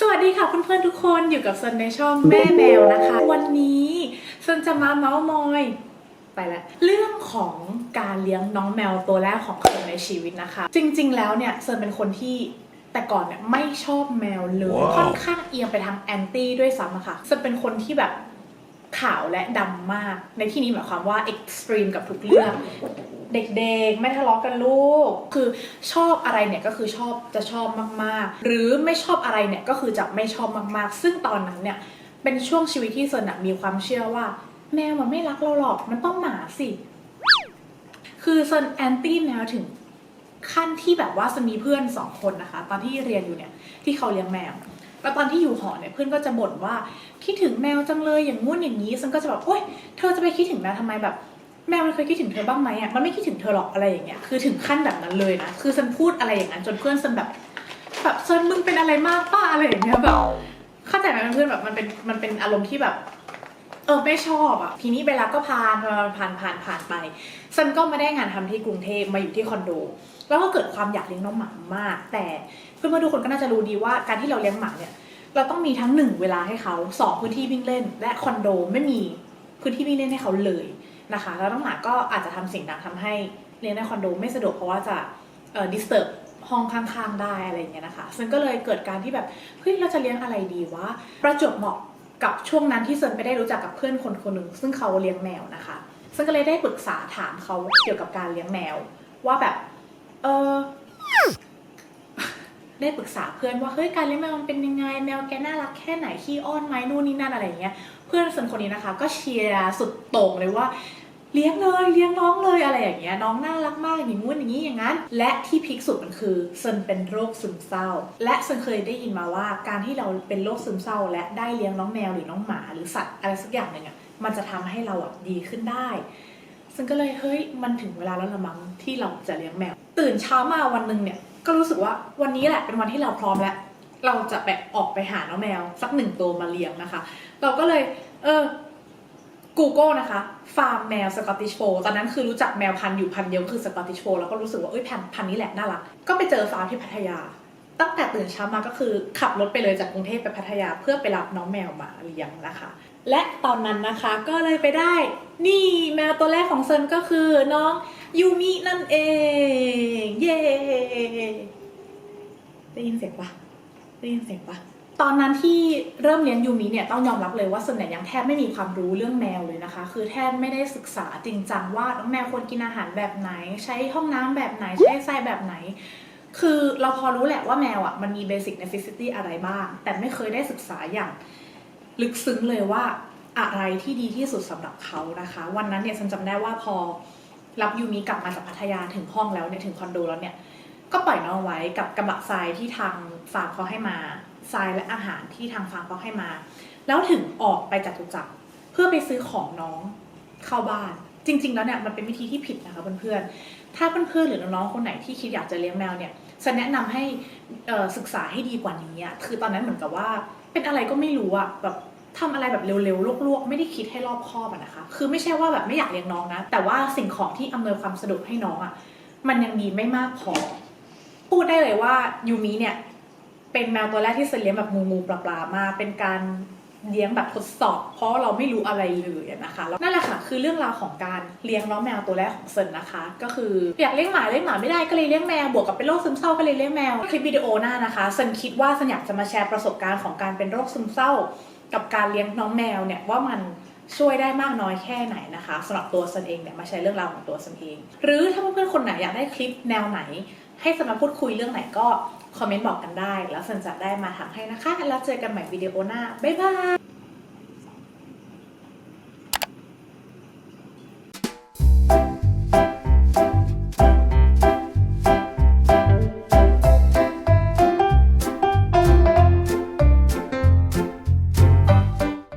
สวัสดีค่ะเพื่อนๆทุกคนอยู่กับเซนในช่องแม่แมวนะคะ วันนี้เซนจะมาเมาส์มอยไปแล้วเรื่องของการเลี้ยงน้องแมวตัวแรกของเซนในชีวิตนะคะ จริง ๆ แล้วเนี่ยเซนเป็นคนที่แต่ก่อนเนี่ยไม่ชอบแมวเลยว้าวค่อนข้างเอียงไปทางแอนตี้ด้วยซ้ำอะค่ะเซนเป็นคนที่แบบ ขาวและดำมาก ในที่นี้หมายความว่าเอ็กซ์ตรีมกับทุกเรื่อง เด็กๆ ไม่ทะเลาะกันลูก คือชอบอะไรเนี่ยก็คือชอบจะชอบมากๆ หรือไม่ชอบอะไรเนี่ยก็คือจะไม่ชอบมากๆ ซึ่งตอนนั้นเนี่ยเป็นช่วงชีวิตที่เซนอะมีความเชื่อว่า แมวมันไม่รักเราหรอกมันต้องหมาสิ คือเซนแอนตี้แมวถึงขั้นที่แบบว่าเซนมีเพื่อนสองคนนะคะ ตอนที่เรียนอยู่เนี่ยที่เขาเลี้ยงแมว แล้วตอนที่อยู่หอเนี่ยเพื่อนก็จะบ่นว่าคิดถึงแมวจังเลยอย่างงู้นอย่างนี้ซึ่งก็จะแบบโอ๊ยเธอจะไปคิดถึงแมวทำไมแบบ แมวมันเคยคิดถึงเธอบ้างไหมอะมันไม่คิดถึงเธอหรอกอะไรอย่างเงี้ยคือถึงขั้นแบบนั้นเลยนะคือซันพูดอะไรอย่างนั้นจนเพื่อนซันแบบแบบซันมึงเป็นอะไรมากป้าอะไรอย่างเงี้ยแบบเข้าใจไหมเพื่อนแบบมันเป็นมันเป็นอารมณ์ที่แบบ เออไม่ชอบอะทีนี้เวลาก็ผ่านผ่านผ่านผ่านไปซันก็มาได้งานทำที่กรุงเทพมาอยู่ที่คอนโด แล้วก็เกิดความอยากเลี้ยงน้องหมามาก แต่เพื่อนๆทุกคนก็น่าจะรู้ดีว่าการที่เราเลี้ยงหมาเนี่ยเราต้องมีทั้งหนึ่งเวลาให้เขาสองพื้นที่วิ่งเล่น และคอนโดไม่มีพื้นที่วิ่งเล่นให้เขาเลยนะคะ แล้วน้องหมาก็อาจจะทำสิ่งดังทำให้เลี้ยงในคอนโดไม่สะดวกเพราะว่าจะเอ่อ disturb ห้องข้างๆได้อะไรอย่างเงี้ยนะคะ ซึ่งก็เลยเกิดการที่แบบเฮ้ยเราจะเลี้ยงอะไรดีวะประจวบเหมาะ กับช่วงนั้นที่เซินไปได้รู้จักกับเพื่อนคนคนหนึ่งซึ่งเขาเลี้ยงแมวนะคะ ซึ่งก็เลยได้ปรึกษาถามเขาเกี่ยวกับการเลี้ยงแมว ว่าแบบ เออได้ปรึกษาเพื่อนว่าเฮ้ยการเลี้ยงแมวมันเป็นยังไง แมวแกน่ารักแค่ไหนขี้อ้อนไหมนู่นนี่นั่นอะไรอย่างเงี้ย เพื่อนส่วนคนนี้นะคะ ก็เชียร์สุดโต่งเลยว่า เลี้ยงเลยเลี้ยงน้องเลยอะไรอย่างเงี้ยน้องน่ารักมากอย่างงู้นอย่างนี้อย่างนั้น และที่พีคสุดมันคือเซนเป็นโรคซึมเศร้า และเซนเคยได้ยินมาว่าการที่เราเป็นโรคซึมเศร้า และได้เลี้ยงน้องแมวหรือน้องหมาหรือสัตว์อะไรสักอย่างหนึ่งอะมันจะทำให้เราอะดีขึ้นได้ซึ่งก็เลยเฮ้ยมันถึงเวลาแล้วละมั้งที่เราจะเลี้ยงแมว ตื่นเช้ามาวันหนึ่งเนี่ยก็รู้สึกว่าวันนี้แหละเป็นวันที่เราพร้อมแล้วเราจะแบบออกไปหาน้องแมว สักหนึ่งตัวมาเลี้ยงนะคะ เราก็เลย เออ Google นะคะฟาร์มแมวสกอตติชโฟตอนนั้นคือรู้จักแมวพันธุ์อยู่พันธุ์เดียวคือสกอตติชโฟแล้วก็รู้สึกว่าเอ้ยพันพันธุ์นี้แหละน่ารัก ก็ไปเจอฟาร์มที่พัทยา ตั้งแต่ตื่นเช้ามาก็คือขับรถไปเลยจากกรุงเทพไปพัทยาเพื่อไปรับน้องแมวมาเลี้ยงนะคะ และตอนนั้นนะคะก็เลยไปได้ นี่แมวตัวแรกของเซนก็คือน้องยูมินั่นเอง เย้ได้ยินเสียงปะได้ยินเสียงปะ ตอนนั้นที่เริ่มเลี้ยงยูมิเนี่ยต้องยอมรับเลยว่าส่วนใหญ่ยังแทบไม่มีความรู้เรื่องแมวเลยนะคะ คือแทบไม่ได้ศึกษาจริงจังว่าน้องแมวควรกินอาหารแบบไหน ใช้ห้องน้ำแบบไหนใช้ทรายแบบไหน คือเราพอรู้แหละว่าแมวอะมันมีเบสิ c necessity อะไรบ้าง แต่ไม่เคยได้ศึกษาอย่าง ลึกซึ้งเลยว่าอะไรที่ดีที่สุดสำหรับเขานะคะ วันนั้นเนี่ยฉันจำได้ว่าพอรับยูมิกลับมาจากพัทยาถึงห้องแล้วเนี่ยถึงคอนโดแล้วเนี่ยก็ปล่อยน้องไว้กับกระบะทรายที่ทางฟาร์มเขาให้มา ทรายและอาหารที่ทางฟาร์มเขาให้มา แล้วถึงออกไปจากตุจักรเพื่อไปซื้อของน้องเข้าบ้าน จริง ๆ แล้วเนี่ยมันเป็นวิธีที่ผิดนะคะเพื่อนๆถ้าเพื่อนๆหรือน้องๆคนไหนที่คิดอยากจะเลี้ยงแมวเนี่ยฉันแนะนำให้ศึกษาให้ดีกว่านี้อะคือตอนนั้นเหมือนกับว่าเป็นอะไรก็ไม่รู้อะแบบทำอะไรแบบเร็วๆลวกๆ ไม่ได้คิดให้รอบคอบอะนะคะ คือไม่ใช่ว่าแบบไม่อยากเลี้ยงน้องนะ แต่ว่าสิ่งของที่อำนวยความสะดวกให้น้องอะมันยังมีไม่มากพอ พูดได้เลยว่ายูมิเนี่ย เป็นแมวตัวแรกที่เซนเลี้ยงแบบงูงูปลาปลาๆมาเป็นการเลี้ยงแบบทดสอบ เพราะเราไม่รู้อะไรเลยนะคะนั่นแหละค่ะคือเรื่องราวของการเลี้ยงน้องแมวตัวแรกของเซนนะคะ ก็คืออยากเลี้ยงหมาเลี้ยงหมาไม่ได้ก็เลยเลี้ยงแมวบวกกับเป็นโรคซึมเศร้าก็เลยเลี้ยงแมวคลิปวิดีโอหน้านะคะเซนคิดว่าเซนอยากจะมาแชร์ประสบการณ์ของการเป็นโรคซึมเศร้า กับการเลี้ยงน้องแมวเนี่ยว่ามัน ช่วยได้มากน้อยแค่ไหนนะคะสำหรับตัวสันเองเนี่ยมาใช้เรื่องราวของตัวสันเอง หรือถ้าเพื่อนๆคนไหนอยากได้คลิปแนวไหน ให้เซนมาพูดคุยเรื่องไหนก็คอมเมนต์บอกกันได้ แล้วสันจะได้มาทำให้นะคะ แล้วเจอกันใหม่วิดีโอหน้า บ๊ายบาย